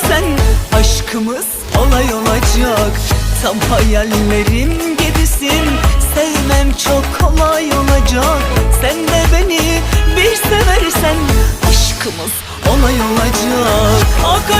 seversen Aşkımız olay olacak. Tam hayallerim gibisin Sevmem çok kolay olacak. Sen de beni bir seversen Aşkımız olay olacak. Akacak